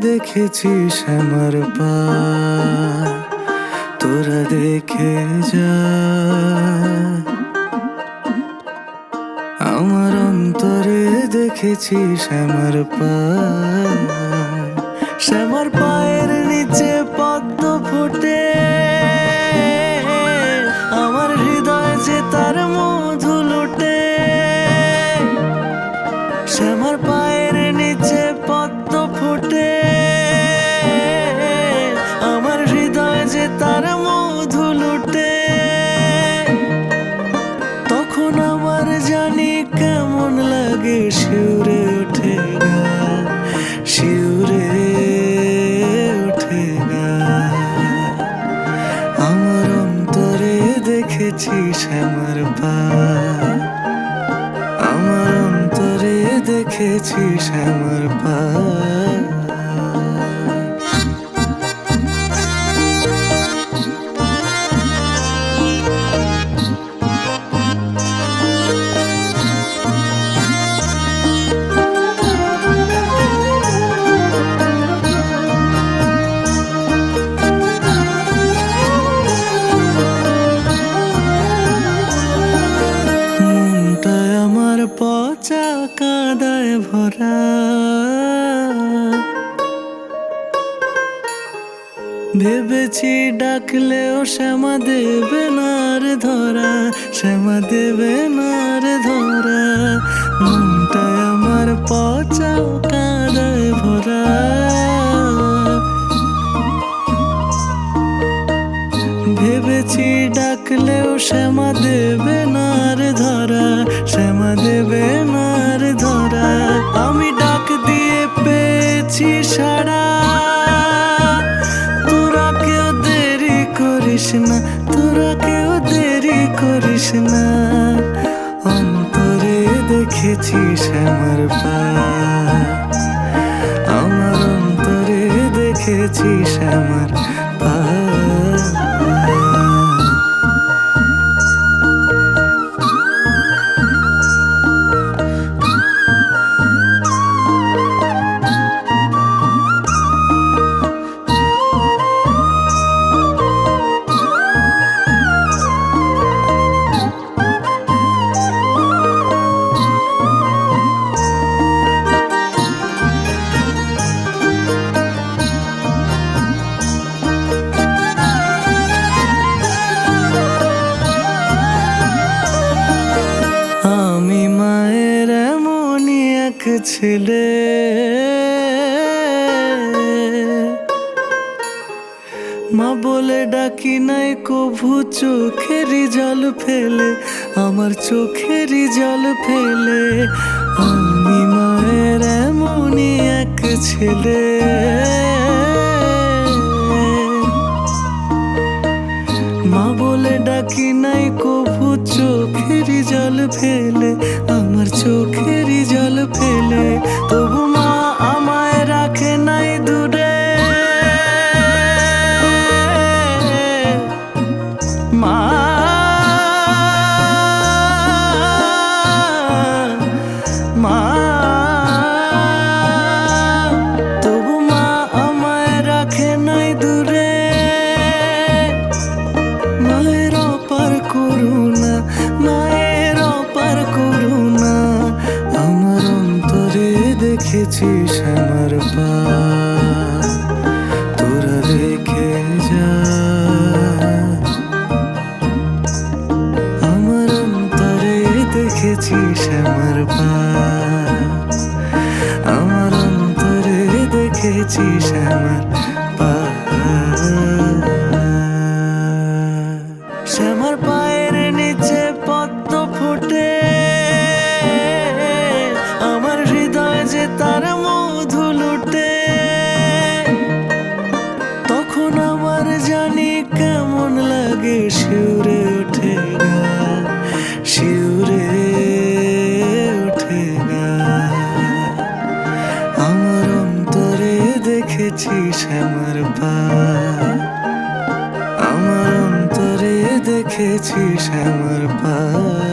দেখেছিস আমার পা। তোরা দেখে যা। আমার অন্তরে দেখেছিস আমার পা। শ্যামার পায়ের নিচে পদ্ম আমার অন্তরে দেখেছিস আমার পা পচা কাদায় ভরা। ভেবেছি ডাকলেও শ্যামা দেবে নার ধরা, শ্যামা দেবে নার ধরা। মনটায় আমার পচা কাদায় ভরা। ভেবেছি ডাকলেও শ্যামা দেবে নার ধরা শ্যামা দেবে নার ধরা। আমি ডাক দিয়ে পেয়েছি সারা তোরা কেউ দেরি করিস না, তোরা কেউ দেরি করিস না। অন্তরে দেখেছিস আমার পা। ছেলে। মা বলে ডাকি নাই, কভু চোখেরই জল ফেলে, আমার চোখেরই জল ফেলে। আমি মায়ের এমনই এক ছেলে। মা বলে ডাকি নাই, কভু চোখেরই জল ফেলে, আমার জল ফেলে দেখেছিস আমার পা। তোরা রেখে আমার অন্তরে দেখেছিস আমার পা। আমার অন্তরে দেখেছিস আমার পা। শিউরে ওঠে গা, শিউরে ওঠে গা। আমার অন্তরে দেখেছিস আমার পা। আমার অন্তরে দেখেছিস আমার পা।